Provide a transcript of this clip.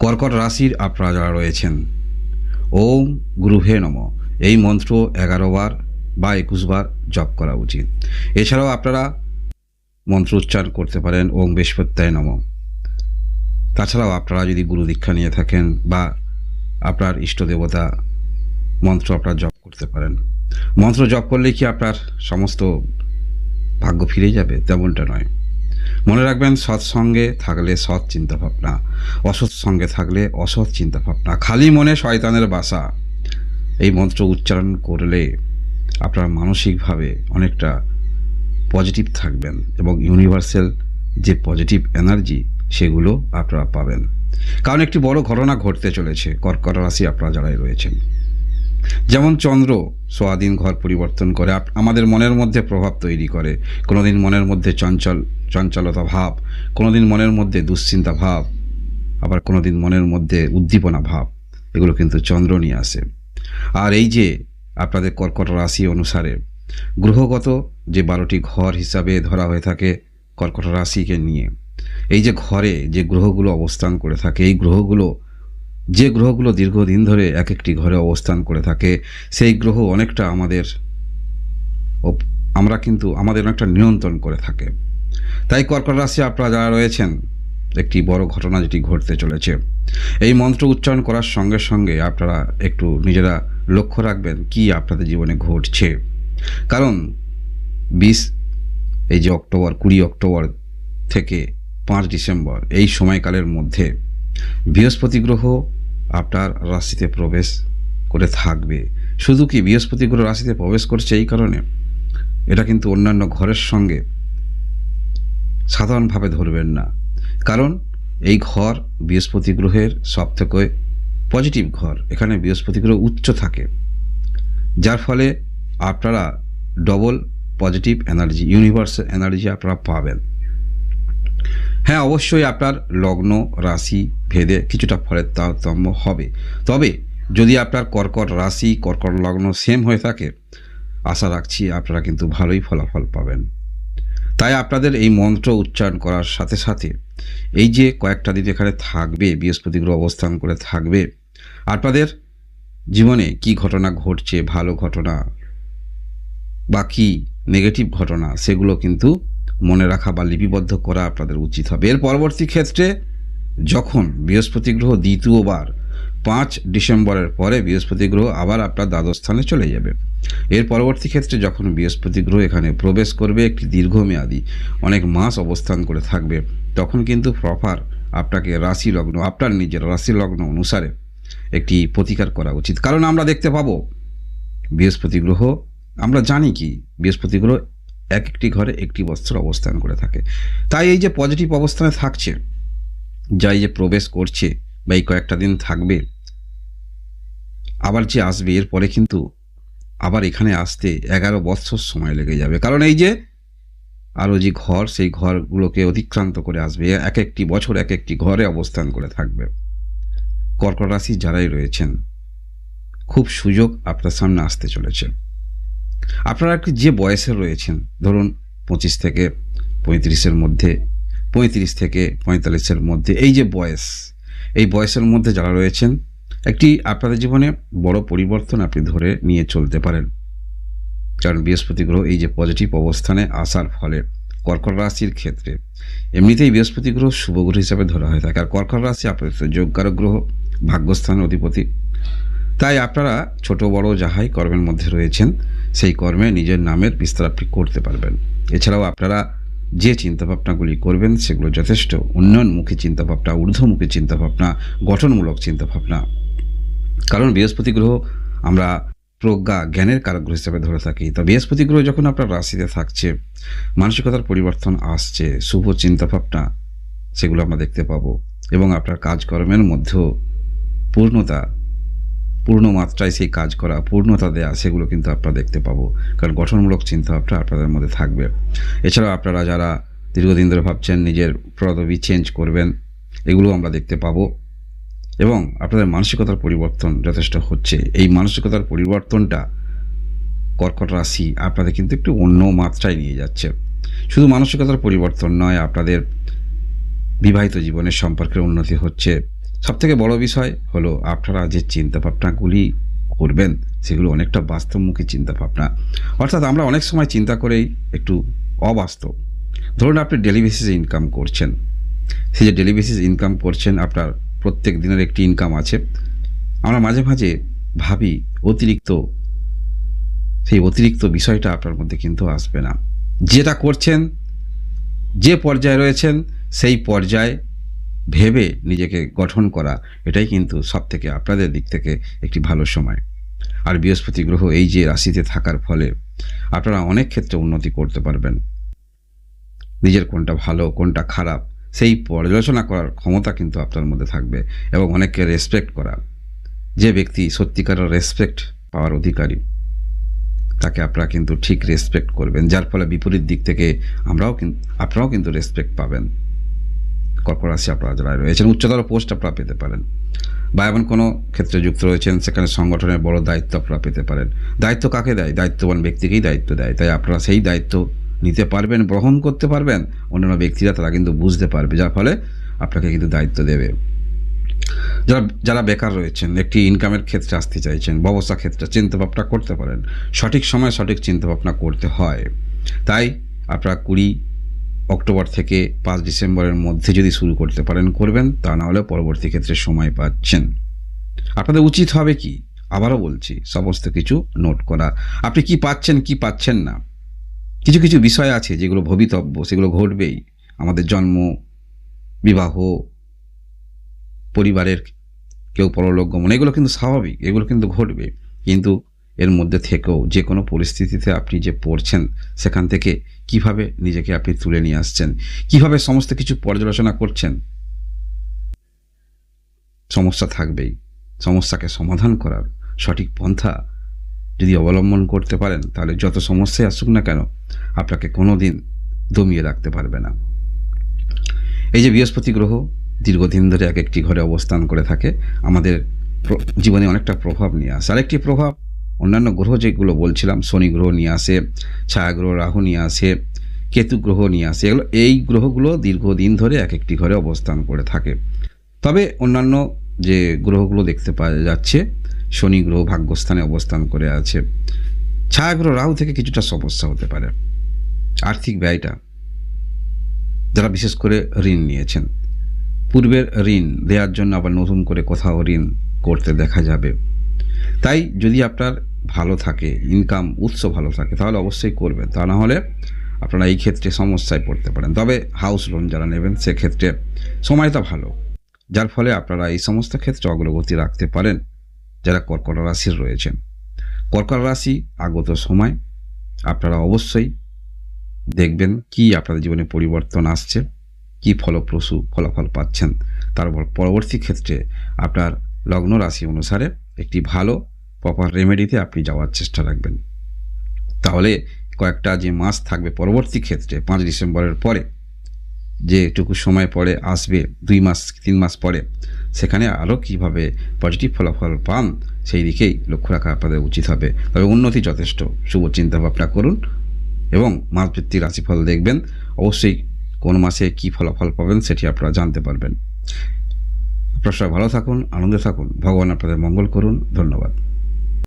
কর্কট রাশির আপনারা যারা রয়েছেন, ওম গুরুভে নম। এই মন্ত্র এগারো বার বা একুশ বার জপ করা উচিত। এছাড়াও আপনারা মন্ত্র উচ্চারণ করতে পারেন, ওম বৃহস্পত্যায় নম। তাছাড়াও আপনারা যদি গুরু দীক্ষা নিয়ে থাকেন বা আপনার ইষ্ট দেবতা মন্ত্র আপনারা জপ করতে পারেন। মন্ত্র জপ করলে কি আপনার সমস্ত ভাগ্য ফিরে যাবে? তেমনটা নয়। মনে রাখবেন সৎসঙ্গে থাকলে সৎ চিন্তাভাবনা, অসৎ সঙ্গে থাকলে অসৎ চিন্তাভাবনা। খালি মনে শয়তানের বাসা। এই মন্ত্র উচ্চারণ করলে আপনার মানসিকভাবে অনেকটা পজিটিভ থাকবেন এবং ইউনিভার্সাল যে পজিটিভ এনার্জি সেগুলো আপনারা পাবেন। কারণ একটি বড় ঘটনা ঘটতে চলেছে, কর্কট রাশি আপনারা যারাই রয়েছেন। যেমন চন্দ্র সোয়াদিন ঘর পরিবর্তন করে আমাদের মনের মধ্যে প্রভাব তৈরি করে। কোনোদিন মনের মধ্যে চঞ্চল চঞ্চলতা ভাব, কোনোদিন মনের মধ্যে দুশ্চিন্তা ভাব, আবার কোনোদিন মনের মধ্যে উদ্দীপনা ভাব, এগুলো কিন্তু চন্দ্র নিয়ে আসে। আর এই যে আপনাদের কর্কট রাশি অনুসারে, গ্রহগত যে বারোটি ঘর হিসাবে ধরা হয়ে থাকে কর্কট রাশিকে নিয়ে, এই যে ঘরে যে গ্রহগুলো অবস্থান করে থাকে, এই গ্রহগুলো, যে গ্রহগুলো দীর্ঘদিন ধরে এক একটি ঘরে অবস্থান করে থাকে, সেই গ্রহ অনেকটা আমাদের আমরা কিন্তু, আমাদের অনেকটা নিয়ন্ত্রণ করে থাকে। তাই কর্কট রাশি আপনারা যারা রয়েছেন, একটি বড় ঘটনা যেটি ঘটতে চলেছে। এই মন্ত্র উচ্চারণ করার সঙ্গে সঙ্গে আপনারা একটু নিজেরা লক্ষ্য রাখবেন কি আপনাদের জীবনে ঘটছে। কারণ বিশ, এই যে অক্টোবর, কুড়ি অক্টোবর থেকে পাঁচ ডিসেম্বর, এই সময়কালের মধ্যে বৃহস্পতি গ্রহ আপনার রাশিতে প্রবেশ করে থাকবে। শুধু কি বৃহস্পতি গ্রহ রাশিতে প্রবেশ করছে এই কারণে? এটা কিন্তু অন্যান্য ঘরের সঙ্গে সাধারণভাবে ধরবেন না। কারণ এই ঘর বৃহস্পতি গ্রহের সব থেকে পজিটিভ ঘর। এখানে বৃহস্পতি গ্রহ উচ্চ থাকে। যার ফলে আপনারা double positive energy universal energy আপনারা পাবেন। হ্যাঁ অবশ্যই আপনার লগ্ন, রাশি, ভেদে কিছুটা ফলের তারতম্য হবে। তবে যদি আপনার কর্কট রাশি, কর্কট লগ্ন সেম হয়ে থাকে, আশা রাখছি আপনারা কিন্তু ভালোই ফলাফল পাবেন। তাই আপনাদের এই মন্ত্র উচ্চারণ করার সাথে সাথে এই যে কয়েকটা দিন এখানে থাকবে, বৃহস্পতি গ্রহ অবস্থান করে থাকবে, আপনাদের জীবনে কি ঘটনা ঘটছে, ভালো ঘটনা বা কী নেগেটিভ ঘটনা, সেগুলো কিন্তু মনে রাখা বা লিপিবদ্ধ করা আপনাদের উচিত হবে। এর পরবর্তী ক্ষেত্রে যখন বৃহস্পতি গ্রহ দ্বিতীয়বার, পাঁচ ডিসেম্বরের পরে বৃহস্পতি গ্রহ আবার আপনার দ্বাদশ স্থানে চলে যাবে। এর পরবর্তী ক্ষেত্রে যখন বৃহস্পতি গ্রহ এখানে প্রবেশ করবে, একটি দীর্ঘমেয়াদী অনেক মাস অবস্থান করে থাকবে, তখন কিন্তু প্রপার আপনাকে রাশি লগ্ন, আপনার নিজের রাশি লগ্ন অনুসারে একটি প্রতিকার করা উচিত। কারণ আমরা দেখতে পাবো, বৃহস্পতি গ্রহ, আমরা জানি কি, বৃহস্পতি গ্রহ এক একটি ঘরে একটি বস্ত্র অবস্থান করে থাকে। তাই এই যে পজিটিভ অবস্থানে থাকছে, যা যে প্রবেশ করছে বা এই কয়েকটা দিন থাকবে, আবার যে আসবে, এরপরে কিন্তু আবার এখানে আসতে এগারো বৎসর সময় লেগে যাবে। কারণ এই যে আরও যে ঘর, সেই ঘরগুলোকে অতিক্রান্ত করে আসবে। এক একটি বছর এক একটি ঘরে অবস্থান করে থাকবে। কর্কট রাশি যারাই রয়েছেন, খুব সুযোগ আপনার সামনে আসতে চলেছে। আপনারা যে বয়সে রয়েছেন, ধরুন পঁচিশ থেকে পঁয়ত্রিশের মধ্যে, পঁয়ত্রিশ থেকে পঁয়তাল্লিশের মধ্যে, এই যে বয়স, এই বয়সের মধ্যে যারা রয়েছেন একটি আপনাদের জীবনে বড় পরিবর্তন আপনি ধরে নিয়ে চলতে পারেন। কারণ বৃহস্পতি গ্রহ এই যে পজিটিভ অবস্থানে আসার ফলে কর্কট রাশির ক্ষেত্রে এমনিতেই বৃহস্পতি গ্রহ শুভ গ্রহ হিসাবে ধরা হয়ে থাকে। আর কর্কট রাশি আপনাদের যোগ্যারক গ্রহ ভাগ্যস্থান অধিপতি। তাই আপনারা ছোট, বড় যাহাই কর্মের মধ্যে রয়েছেন, সেই কর্মে নিজের নামের বিস্তার আপনি করতে পারবেন। এছাড়াও আপনারা যে চিন্তাভাবনাগুলি করবেন, সেগুলো যথেষ্ট। উন্নয়নমুখী চিন্তাভাবনা, ঊর্ধ্বমুখী চিন্তাভাবনা, গঠনমূলক চিন্তাভাবনা কারণ বৃহস্পতি গ্রহ আমরা প্রজ্ঞা, জ্ঞানের কারক গ্রহ হিসেবে ধরে থাকি। তো বৃহস্পতি গ্রহ যখন আপনার রাশিতে থাকছে, মানসিকতার পরিবর্তন আসছে, শুভ চিন্তাভাবনা, সেগুলো আমরা দেখতে পাবো। এবং আপনার কাজকর্মের মধ্যেও পূর্ণতা, পূর্ণ মাত্রায় সেই কাজ করা, পূর্ণতা দেয়া, সেগুলো কিন্তু আপনারা দেখতে পাবো। কারণ গঠনমূলক চিন্তাভাবনা আপনাদের মধ্যে থাকবে। এছাড়াও আপনারা যারা দীর্ঘদিন ধরে ভাবছেন নিজের পদবি চেঞ্জ করবেন এগুলো আমরা দেখতে পাবো। এবং আপনাদের মানসিকতার পরিবর্তন যথেষ্ট হচ্ছে। এই মানসিকতার পরিবর্তনটা কর্কট রাশি আপনাদের কিন্তু একটু অন্য মাত্রায় নিয়ে যাচ্ছে। শুধু মানসিকতার পরিবর্তন নয়, আপনাদের বিবাহিত জীবনের সম্পর্কের উন্নতি হচ্ছে। সবথেকে বড় বিষয় হলো আপনারা যে চিন্তাভাবনাগুলি করবেন, সেগুলো অনেকটা বাস্তবমুখী চিন্তাভাবনা। অর্থাৎ আমরা অনেক সময় চিন্তা করেই একটু অবাস্তব। ধরুন আপনি ডেলি বেসিসে ইনকাম করছেন। সেই যে ডেলি বেসিস ইনকাম করছেন, আপনার প্রত্যেক দিনের একটি ইনকাম আছে। আমরা মাঝে মাঝে ভাবি, অতিরিক্ত, সেই অতিরিক্ত বিষয়টা আপনার মধ্যে কিন্তু আসবে না। যেটা করছেন, যে পর্যায়ে রয়েছেন, সেই পর্যায়ে ভেবে নিজেকে গঠন করা, এটাই কিন্তু সব থেকে আপনাদের দিক থেকে একটি ভালো সময়। আর বৃহস্পতি গ্রহ এই যে রাশিতে থাকার ফলে আপনারা অনেক ক্ষেত্রে উন্নতি করতে পারবেন। নিজের কোনটা ভালো, কোনটা খারাপ সেই পর্যালোচনা করার ক্ষমতা কিন্তু আপনার মধ্যে থাকবে এবং অনেককে রেসপেক্ট করা। যে ব্যক্তি সত্যিকারের রেসপেক্ট পাওয়ার অধিকারী, তাকে আপনারা কিন্তু ঠিক রেসপেক্ট করবেন, যার ফলে বিপরীত দিক থেকে আমরাও কিন্তু আপনারাও কিন্তু রেসপেক্ট পাবেন। কর্কট রাশি আপনারা যারা রয়েছেন, উচ্চতর পোস্ট আপনারা পেতে পারেন। বা এমন কোনো ক্ষেত্রে যুক্ত রয়েছেন, সেখানে সংগঠনের বড় দায়িত্ব আপনারা পেতে পারেন। দায়িত্ব কাকে দেয়? দায়িত্ববান ব্যক্তিকেই দায়িত্ব দেয়। তাই আপনারা সেই দায়িত্ব নিতে পারবেন গ্রহণ করতে পারবেন, অন্যান্য ব্যক্তিরা তারা কিন্তু বুঝতে পারবে, যার ফলে আপনাকে কিন্তু দায়িত্ব দেবে। যারা যারা বেকার রয়েছেন, একটি ইনকামের ক্ষেত্রে আসতে চাইছেন, ব্যবসা ক্ষেত্রে চিন্তাভাবনা করতে পারেন, সঠিক সময় সঠিক চিন্তাভাবনা করতে হয়। তাই আপনারা কুড়ি অক্টোবর থেকে পাঁচ ডিসেম্বরের মধ্যে যদি শুরু করতে পারেন, করবেন, তা না হলে পরবর্তী ক্ষেত্রে সময় পাচ্ছেন। আপনাদের উচিত হবে কি? আবারও বলছি, সমস্ত কিছু নোট করা। আপনি কি পাচ্ছেন কি পাচ্ছেন না? কিছু কিছু বিষয় আছে যেগুলো ভবিতব্য, সেগুলো ঘটবেই। আমাদের জন্ম, বিবাহ, পরিবারের কেউ পরলোক গমন, এগুলো কিন্তু স্বাভাবিক, এগুলো কিন্তু ঘটবে। কিন্তু এর মধ্যে থেকেও যে কোনো পরিস্থিতিতে আপনি যে পড়ছেন, সেখান থেকে কীভাবে নিজেকে আপনি তুলে নিয়ে আসছেন? কীভাবে সমস্ত কিছু পর্যালোচনা করছেন? সমস্যা থাকবেই। সমস্যাকে সমাধান করার সঠিক পন্থা যদি অবলম্বন করতে পারেন, তাহলে যত সমস্যায় আসুক না কেন, আপনাকে কোনো দিন দমিয়ে রাখতে পারবে না। এই যে বৃহস্পতি গ্রহ দীর্ঘদিন ধরে এক একটি ঘরে অবস্থান করে থাকে, আমাদের জীবনে অনেকটা প্রভাব নিয়ে আসে। আরেকটি প্রভাব, অন্যান্য গ্রহ যেগুলো বলছিলাম, শনি গ্রহ নিয়ে আসে, ছায়া গ্রহ, রাহু নিয়ে আসে, কেতু গ্রহ নিয়ে আসে, এগুলো, এই গ্রহগুলো দীর্ঘদিন ধরে এক একটি ঘরে অবস্থান করে থাকে। তবে অন্যান্য যে গ্রহগুলো দেখতে পাওয়া যাচ্ছে শনি গ্রহ ভাগ্যস্থানে অবস্থান করে আছে। ছায়াগ্রহ রাহু থেকে কিছুটা সমস্যা হতে পারে। আর্থিক ব্যয়টা যারা বিশেষ করে ঋণ নিয়েছেন। পূর্বের ঋণ দেওয়ার জন্য আবার নতুন করে কোথাও ঋণ করতে দেখা যাবে। তাই যদি আপনার ভালো থাকে ইনকাম উৎস ভালো থাকে, তাহলে অবশ্যই করবেন। তা না হলে আপনারা এই ক্ষেত্রে সমস্যায় পড়তে পারেন। তবে হাউস লোন যারা নেবেন, সেক্ষেত্রে সময়টা ভালো। যার ফলে আপনারা এই সমস্ত ক্ষেত্রে অগ্রগতি রাখতে পারেন। যারা কর্কট রাশির রয়েছেন। কর্কট রাশি আগত সময় আপনারা অবশ্যই দেখবেন কি আপনাদের জীবনে পরিবর্তন আসছে, কি ফলপ্রসূ ফলাফল পাচ্ছেন। তারপর পরবর্তী ক্ষেত্রে আপনার লগ্ন রাশি অনুসারে একটি ভালো প্রপার রেমেডিতে আপনি যাওয়ার চেষ্টা রাখবেন। তাহলে কয়েকটা যে মাস থাকবে পরবর্তী ক্ষেত্রে, পাঁচ ডিসেম্বরের পরে যেটুকু সময় পরে আসবে, দুই মাস, তিন মাস পরে, সেখানে আরও কীভাবে পজিটিভ ফলাফল পান, সেই দিকেই লক্ষ্য রাখা আপনাদের উচিত হবে। তবে উন্নতি যথেষ্ট। শুভ চিন্তা ভাবনা করুন এবং মাসভিত্তিক রাশিফল দেখবেন। অবশ্যই কোন মাসে কী ফলাফল পাবেন সেটি আপনারা জানতে পারবেন। আপনারা সবাই ভালো থাকুন, আনন্দে থাকুন। ভগবান আপনাদের মঙ্গল করুন। ধন্যবাদ।